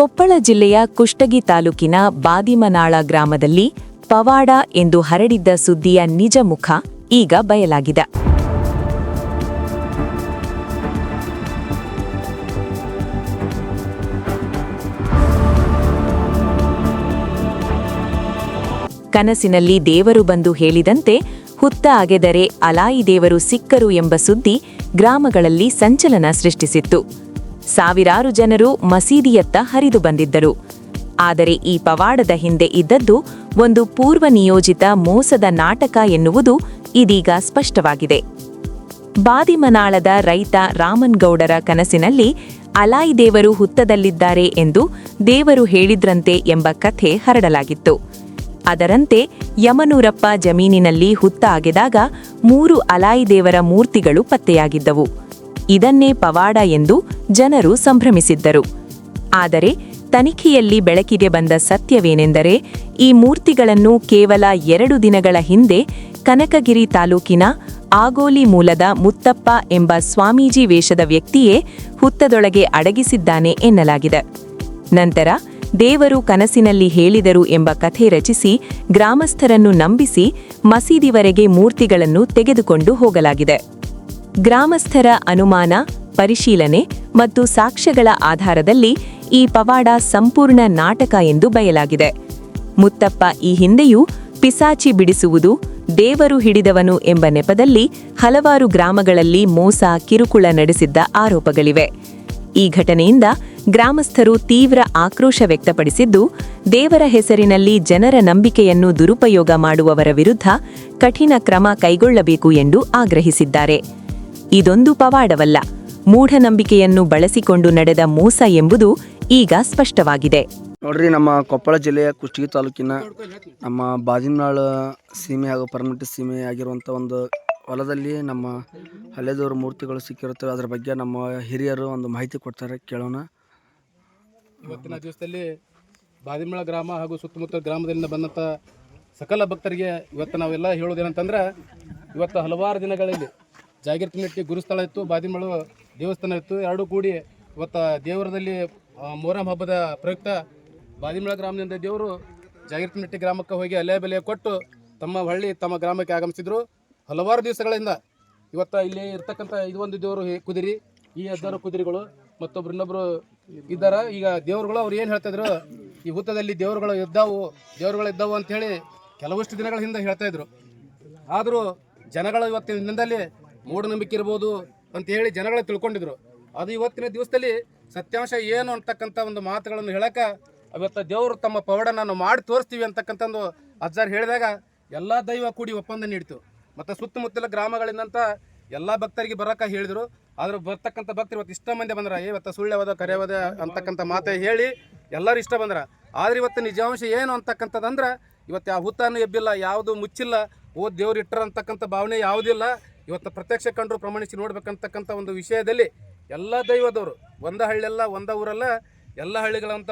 ಕೊಪ್ಪಳ ಜಿಲ್ಲೆಯ ಕುಷ್ಟಗಿ ತಾಲೂಕಿನ ಬಾದಿಮನಾಳ ಗ್ರಾಮದಲ್ಲಿ ಪವಾಡ ಎಂದು ಹರಡಿದ್ದ ಸುದ್ದಿಯ ನಿಜ ಮುಖ ಈಗ ಬಯಲಾಗಿದೆ. ಕನಸಿನಲ್ಲಿ ದೇವರು ಬಂದು ಹೇಳಿದಂತೆ ಹುತ್ತ ಅಗೆದರೆ ಅಲಾಯಿ ದೇವರು ಸಿಕ್ಕರು ಎಂಬ ಸುದ್ದಿ ಗ್ರಾಮಗಳಲ್ಲಿ ಸಂಚಲನ ಸೃಷ್ಟಿಸಿತ್ತು. ಸಾವಿರಾರು ಜನರು ಮಸೀದಿಯತ್ತ ಹರಿದು ಬಂದಿದ್ದರು. ಆದರೆ ಈ ಪವಾಡದ ಹಿಂದೆ ಇದ್ದದ್ದು ಒಂದು ಪೂರ್ವ ನಿಯೋಜಿತ ಮೋಸದ ನಾಟಕ ಎನ್ನುವುದು ಇದೀಗ ಸ್ಪಷ್ಟವಾಗಿದೆ. ಬಾದಿಮನಾಳದ ರೈತ ರಾಮನ್ಗೌಡರ ಕನಸಿನಲ್ಲಿ ಅಲಾಯಿ ದೇವರು ಹುತ್ತದಲ್ಲಿದ್ದಾರೆ ಎಂದು ದೇವರು ಹೇಳಿದ್ರಂತೆ ಎಂಬ ಕಥೆ ಹರಡಲಾಗಿತ್ತು. ಅದರಂತೆ ಯಮನೂರಪ್ಪ ಜಮೀನಿನಲ್ಲಿ ಹುತ್ತ ಆಗಿದಾಗ ಮೂರು ಅಲಾಯಿ ದೇವರ ಮೂರ್ತಿಗಳು ಪತ್ತೆಯಾಗಿದ್ದವು. ಇದನ್ನೇ ಪವಾಡ ಎಂದು ಜನರು ಸಂಭ್ರಮಿಸಿದ್ದರು. ಆದರೆ ತನಿಖೆಯಲ್ಲಿ ಬೆಳಕಿಗೆ ಬಂದ ಸತ್ಯವೇನೆಂದರೆ ಈ ಮೂರ್ತಿಗಳನ್ನು ಕೇವಲ ಎರಡು ದಿನಗಳ ಹಿಂದೆ ಕನಕಗಿರಿ ತಾಲೂಕಿನ ಆಗೋಲಿ ಮೂಲದ ಮುತ್ತಪ್ಪ ಎಂಬ ಸ್ವಾಮೀಜಿ ವೇಷದ ವ್ಯಕ್ತಿಯೇ ಹುತ್ತದೊಳಗೆ ಅಡಗಿಸಿದ್ದಾನೆ ಎನ್ನಲಾಗಿದೆ. ನಂತರ ದೇವರು ಕನಸಿನಲ್ಲಿ ಹೇಳಿದರು ಎಂಬ ಕಥೆ ರಚಿಸಿ ಗ್ರಾಮಸ್ಥರನ್ನು ನಂಬಿಸಿ ಮಸೀದಿವರೆಗೆ ಮೂರ್ತಿಗಳನ್ನು ತೆಗೆದುಕೊಂಡು ಹೋಗಲಾಗಿದೆ. ಗ್ರಾಮಸ್ಥರ ಅನುಮಾನ, ಪರಿಶೀಲನೆ ಮತ್ತು ಸಾಕ್ಷ್ಯಗಳ ಆಧಾರದಲ್ಲಿ ಈ ಪವಾಡ ಸಂಪೂರ್ಣ ನಾಟಕ ಎಂದು ಬಯಲಾಗಿದೆ. ಮುತ್ತಪ್ಪ ಈ ಹಿಂದೆಯೂ ಪಿಸಾಚಿ ಬಿಡಿಸುವುದು, ದೇವರು ಹಿಡಿದವನು ಎಂಬ ನೆಪದಲ್ಲಿ ಹಲವಾರು ಗ್ರಾಮಗಳಲ್ಲಿ ಮೋಸ, ಕಿರುಕುಳ ನಡೆಸಿದ್ದ ಆರೋಪಗಳಿವೆ. ಈ ಘಟನೆಯಿಂದ ಗ್ರಾಮಸ್ಥರು ತೀವ್ರ ಆಕ್ರೋಶ ವ್ಯಕ್ತಪಡಿಸಿದ್ದು, ದೇವರ ಹೆಸರಿನಲ್ಲಿ ಜನರ ನಂಬಿಕೆಯನ್ನು ದುರುಪಯೋಗ ಮಾಡುವವರ ವಿರುದ್ಧ ಕಠಿಣ ಕ್ರಮ ಕೈಗೊಳ್ಳಬೇಕು ಎಂದು ಆಗ್ರಹಿಸಿದ್ದಾರೆ. ಇದೊಂದು ಪವಾಡವಲ್ಲ. ಮೂಢನಂಬಿಕೆಯನ್ನು ಬಳಸಿಕೊಂಡು ನಡೆದ ಮೋಸ ಎಂಬುದು ಈಗ ಸ್ಪಷ್ಟವಾಗಿದೆ. ನೋಡ್ರಿ ನಮ್ಮ ಕೊಪ್ಪಳ ಜಿಲ್ಲೆಯ ಕುಷ್ಟಗಿ ತಾಲೂಕಿನ ನಮ್ಮ ಬಾಜಿನಾಳ ಸೀಮೆ ಹಾಗೂ ಪರಮಟ್ಟಿ ಸೀಮೆ ಆಗಿರುವಂಥ ಒಂದು ಹೊಲದಲ್ಲಿ ನಮ್ಮ ಹಳೆದವರ ಮೂರ್ತಿಗಳು ಸಿಕ್ಕಿರುತ್ತವೆ. ಅದರ ಬಗ್ಗೆ ನಮ್ಮ ಹಿರಿಯರು ಒಂದು ಮಾಹಿತಿ ಕೊಡ್ತಾರೆ ಕೇಳೋಣ. ಇವತ್ತಿನ ದಿವಸದಲ್ಲಿ ಬಾದಿಮಳ ಗ್ರಾಮ ಹಾಗೂ ಸುತ್ತಮುತ್ತ ಗ್ರಾಮದಿಂದ ಬಂದಂಥ ಸಕಲ ಭಕ್ತರಿಗೆ ಇವತ್ತು ನಾವೆಲ್ಲ ಹೇಳೋದೇನಂತಂದ್ರೆ ಇವತ್ತು ಹಲವಾರು ದಿನಗಳಲ್ಲಿ ಜಾಗೃತಿನಟ್ಟಿ ಗುರುಸ್ಥಳ ಇತ್ತು ಬಾದಿಮಳು ದೇವಸ್ಥಾನ ಇತ್ತು. ಎರಡೂ ಕೂಡಿ ಇವತ್ತು ದೇವರದಲ್ಲಿ ಮೊಹರಂ ಹಬ್ಬದ ಪ್ರಯುಕ್ತ ಬಾದಿಮಳ ಗ್ರಾಮದಿಂದ ದೇವರು ಜಾಗೀರ್ತಿನಟ್ಟಿ ಗ್ರಾಮಕ್ಕೆ ಹೋಗಿ ಅಲೆ ಬೆಲೆ ಕೊಟ್ಟು ತಮ್ಮ ಹಳ್ಳಿ, ತಮ್ಮ ಗ್ರಾಮಕ್ಕೆ ಆಗಮಿಸಿದ್ರು. ಹಲವಾರು ದಿವಸಗಳಿಂದ ಇವತ್ತು ಇಲ್ಲಿ ಇರ್ತಕ್ಕಂಥ ಇದೊಂದು ದೇವರು ಕುದುರೆ, ಈ ಹದ್ದಾರು ಕುದುರೆಗಳು, ಮತ್ತೊಬ್ರು ಇನ್ನೊಬ್ರು ಇದ್ದಾರೆ. ಈಗ ದೇವರುಗಳು ಅವ್ರು ಏನು ಹೇಳ್ತಾಯಿದ್ರು ಈ ಹುತ್ತದಲ್ಲಿ ದೇವರುಗಳು ಇದ್ದಾವು ದೇವರುಗಳು ಇದ್ದಾವು ಅಂತ ಹೇಳಿ ಕೆಲವಷ್ಟು ದಿನಗಳ ಹಿಂದೆ ಹೇಳ್ತಾಯಿದ್ರು ಆದರೂ ಜನಗಳು ಇವತ್ತಿನ ದಿನದಲ್ಲಿ ಮೂಢನಂಬಿಕೆ ಇರ್ಬೋದು ಅಂತ ಹೇಳಿ ಜನಗಳು ತಿಳ್ಕೊಂಡಿದ್ರು. ಅದು ಇವತ್ತಿನ ದಿವಸದಲ್ಲಿ ಸತ್ಯಾಂಶ ಏನು ಅಂತಕ್ಕಂಥ ಒಂದು ಮಾತುಗಳನ್ನು ಹೇಳಕ ಇವತ್ತು ದೇವರು ತಮ್ಮ ಪವಾಡ ನಾವು ಮಾಡಿ ತೋರಿಸ್ತೀವಿ ಅಂತಕ್ಕಂಥ ಒಂದು ಅಜ್ಜಾರ್ ಹೇಳಿದಾಗ ಎಲ್ಲ ದೈವ ಕೂಡಿ ಒಪ್ಪಂದ ನೀಡ್ತು ಮತ್ತು ಸುತ್ತಮುತ್ತಲ ಗ್ರಾಮಗಳಿಂದಂತ ಎಲ್ಲ ಭಕ್ತರಿಗೆ ಬರಕ ಹೇಳಿದರು. ಆದ್ರೆ ಬರ್ತಕ್ಕಂಥ ಭಕ್ತರು ಇವತ್ತು ಇಷ್ಟ ಮಂದಿ ಬಂದ್ರ ಇವತ್ತು ಸುಳ್ಳ್ಯವದ, ಕರೆಯವದ ಅಂತಕ್ಕಂಥ ಮಾತೆ ಹೇಳಿ ಎಲ್ಲರೂ ಇಷ್ಟ ಬಂದ್ರ. ಆದ್ರೆ ಇವತ್ತು ನಿಜಾಂಶ ಏನು ಅಂತಕ್ಕಂಥದ್ದಂದ್ರೆ ಇವತ್ತು ಯಾವ ಹುತ್ತಾನು ಎಬ್ಬಿಲ್ಲ, ಯಾವುದು ಮುಚ್ಚಿಲ್ಲ. ಓ ದೇವ್ರು ಇಟ್ಟರ ಅಂತಕ್ಕಂಥ ಭಾವನೆ ಯಾವುದಿಲ್ಲ. ಇವತ್ತು ಪ್ರತ್ಯಕ್ಷ ಕಂಡು ಪ್ರಮಾಣಿಸಿ ನೋಡ್ಬೇಕಂತಕ್ಕಂಥ ಒಂದು ವಿಷಯದಲ್ಲಿ ಎಲ್ಲ ದೈವದವರು, ಒಂದ ಹಳ್ಳಿಯಲ್ಲ, ಒಂದ ಊರಲ್ಲ, ಎಲ್ಲ ಹಳ್ಳಿಗಳಂತ